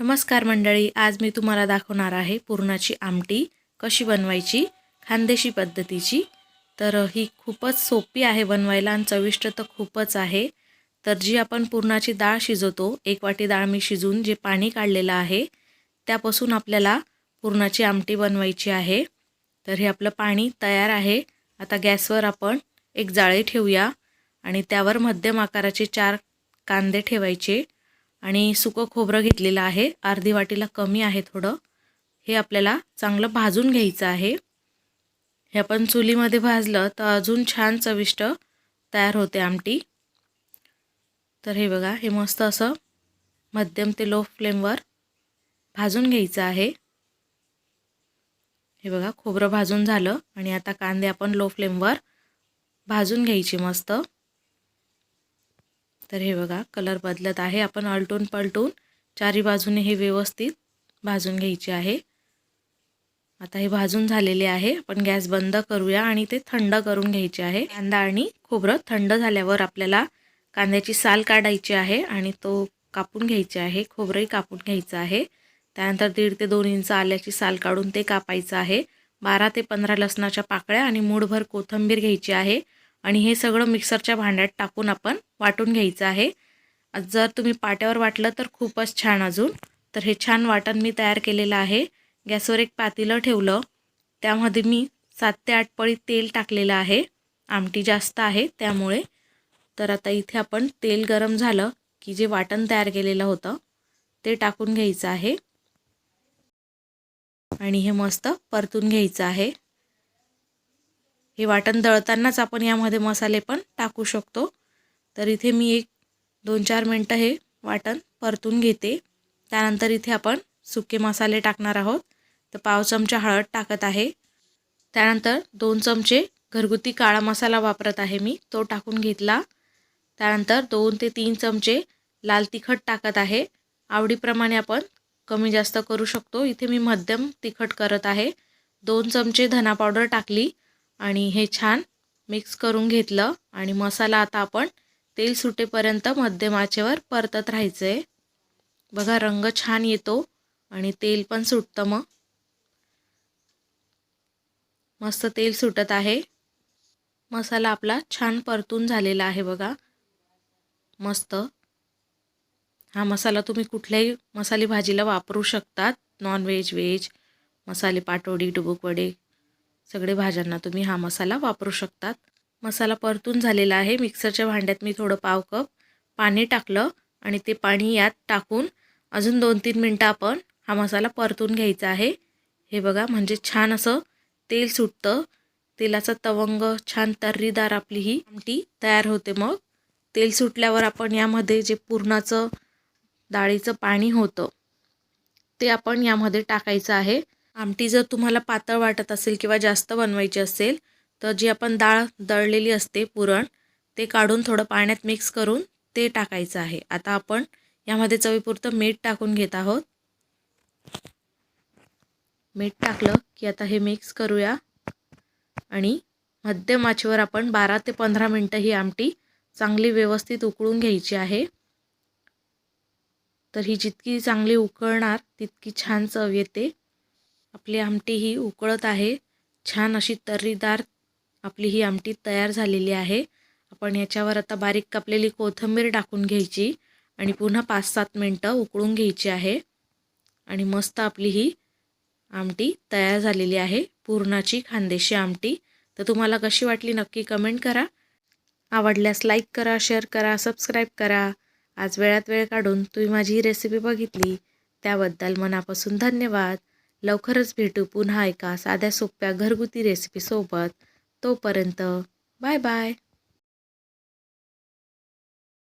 नमस्कार मंडळी आज मी तुम्हाला दाखवणार आहे पुरणाची आमटी कशी बनवायची खानदेशी पद्धतीची. तर ही खूपच सोपी आहे बनवायला आणि चविष्ट तर खूपच आहे. तर जी आपण पुरणाची डाळ शिजवतो एक वाटी डाळ मी शिजून जे पाणी काढलेलं आहे त्यापासून आपल्याला पुरणाची आमटी बनवायची आहे. तर हे आपलं पाणी तयार आहे. आता गॅसवर आपण एक जाळे ठेवूया आणि त्यावर मध्यम आकाराचे चार कांदे ठेवायचे. आणि सुकं खोबरं घेतलेलं आहे. अर्धी वाटीला कमी आहे थोडं. हे आपल्याला चांगलं भाजून घ्यायचं आहे. हे आपण चुलीमध्ये भाजलं तर अजून छान चविष्ट तयार होते आमटी. तर हे बघा हे मस्त असं मध्यम ते लो फ्लेमवर भाजून घ्यायचं आहे. हे बघा खोबरं भाजून झालं आणि आता कांदे आपण लो फ्लेमवर भाजून घ्यायचे मस्त. तर हे बघा कलर बदलत आहे. आपण अलटून पलटून चारी बाजूने हे व्यवस्थित भाजून घ्यायचे आहे. आता हे भाजून झालेले आहे. आपण गॅस बंद करूया आणि ते थंड करून घ्यायचे आहे. कांदा आणि खोबरं थंड झाल्यावर आपल्याला कांद्याची साल काढायची आहे आणि तो कापून घ्यायचे आहे. खोबरंही कापून घ्यायचं आहे. त्यानंतर दीड ते दोन इंच आल्याची साल काढून ते कापायचं आहे. बारा ते पंधरा लसणाच्या पाकळ्या आणि मूठभर कोथंबीर घ्यायची आहे. आणि हे सगळं मिक्सरच्या भांड्यात टाकून आपण वाटून घ्यायचं आहे. जर तुम्ही पाट्यावर वाटलं तर खूपच छान अजून. तर हे छान वाटण मी तयार केलेलं आहे. गॅसवर एक पातेलं ठेवलं. त्यामध्ये मी सात ते आठ पळी तेल टाकलेलं आहे. आमटी जास्त आहे त्यामुळे. तर आता इथे आपण तेल गरम झालं की जे वाटण तयार केलेलं होतं ते टाकून घ्यायचं आहे. आणि हे मस्त परतून घ्यायचं आहे. हे वाटण दळतानाच आपण यामध्ये मसाले पण टाकू शकतो. तर इथे मी एक दोन चार मिनटं हे वाटण परतून घेते. त्यानंतर इथे आपण सुके मसाले टाकणार आहोत. तर पाव चमचा हळद टाकत आहे. त्यानंतर दोन चमचे घरगुती काळा मसाला वापरत आहे मी. तो टाकून घेतला. त्यानंतर दोन ते तीन चमचे लाल तिखट टाकत आहे. आवडीप्रमाणे आपण कमी जास्त करू शकतो. इथे मी मध्यम तिखट करत आहे. दोन चमचे धना पावडर टाकली. आणि हे छान मिक्स करून घेतलं. आणि मसाला आता आपण तेल सुटेपर्यंत मध्यम आचेवर परतत राहायचं आहे बघा रंग छान येतो आणि तेल पण सुटतं मग. मस्त तेल सुटत आहे. मसाला आपला छान परतून झालेला आहे बघा. मस्त. हा मसाला तुम्ही कुठल्याही मसाले भाजीला वापरू शकतात. नॉन व्हेज व्हेज मसाले पाटोडी डुबुक वडे. सगळे भाज्यांना तुम्ही हा मसाला वापरू शकतात. मसाला परतून झालेला आहे. मिक्सरच्या भांड्यात मी थोडं पाव कप पाणी टाकलं आणि ते पाणी यात टाकून अजून दोन तीन मिनटं आपण हा मसाला परतून घ्यायचा आहे. हे बघा म्हणजे छान असं तेल सुटतं. तेलाचा तवंग छान तर्रीदार आपली ही आमटी तयार होते मग. तेल सुटल्यावर आपण यामध्ये जे पुरणाचं डाळीचं पाणी होतं ते आपण यामध्ये टाकायचं आहे. आमटी जर तुम्हाला पातळ वाटत असेल किंवा जास्त बनवायची असेल तर जी आपण डाळ दळलेली असते पुरण ते काढून थोडं पाण्यात मिक्स करून ते टाकायचं आहे. आता आपण यामध्ये चवीपुरतं मीठ टाकून घेत आहोत. मीठ टाकलं की आता हे मिक्स करूया. आणि मध्यम आचेवर आपण बारा ते पंधरा मिनटं ही आमटी चांगली व्यवस्थित उकळून घ्यायची आहे. तर ही जितकी चांगली उकळणार तितकी छान चव येते. आपली आमटी ही उकळत आहे. छान अशी तर्रीदार आपली ही आमटी तयार झालेली आहे. आपण याच्यावर आता बारीक कापलेली कोथिंबीर टाकून घ्यायची आणि पुन्हा पाच सात मिनटं उकळून घ्यायची आहे. आणि मस्त आपली ही आमटी तयार झालेली आहे. पुरणाची खानदेशी आमटी. तर तुम्हाला कशी वाटली नक्की कमेंट करा. आवडल्यास लाईक करा शेअर करा सबस्क्राईब करा. आज वेळात वेळ काढून तुम्ही माझी ही रेसिपी बघितली. त्याबद्दल मनापासून धन्यवाद. लवकरच भेटू पुन्हा एका साध्या सोप्या घरगुती रेसिपीसोबत तोपर्यंत बाय बाय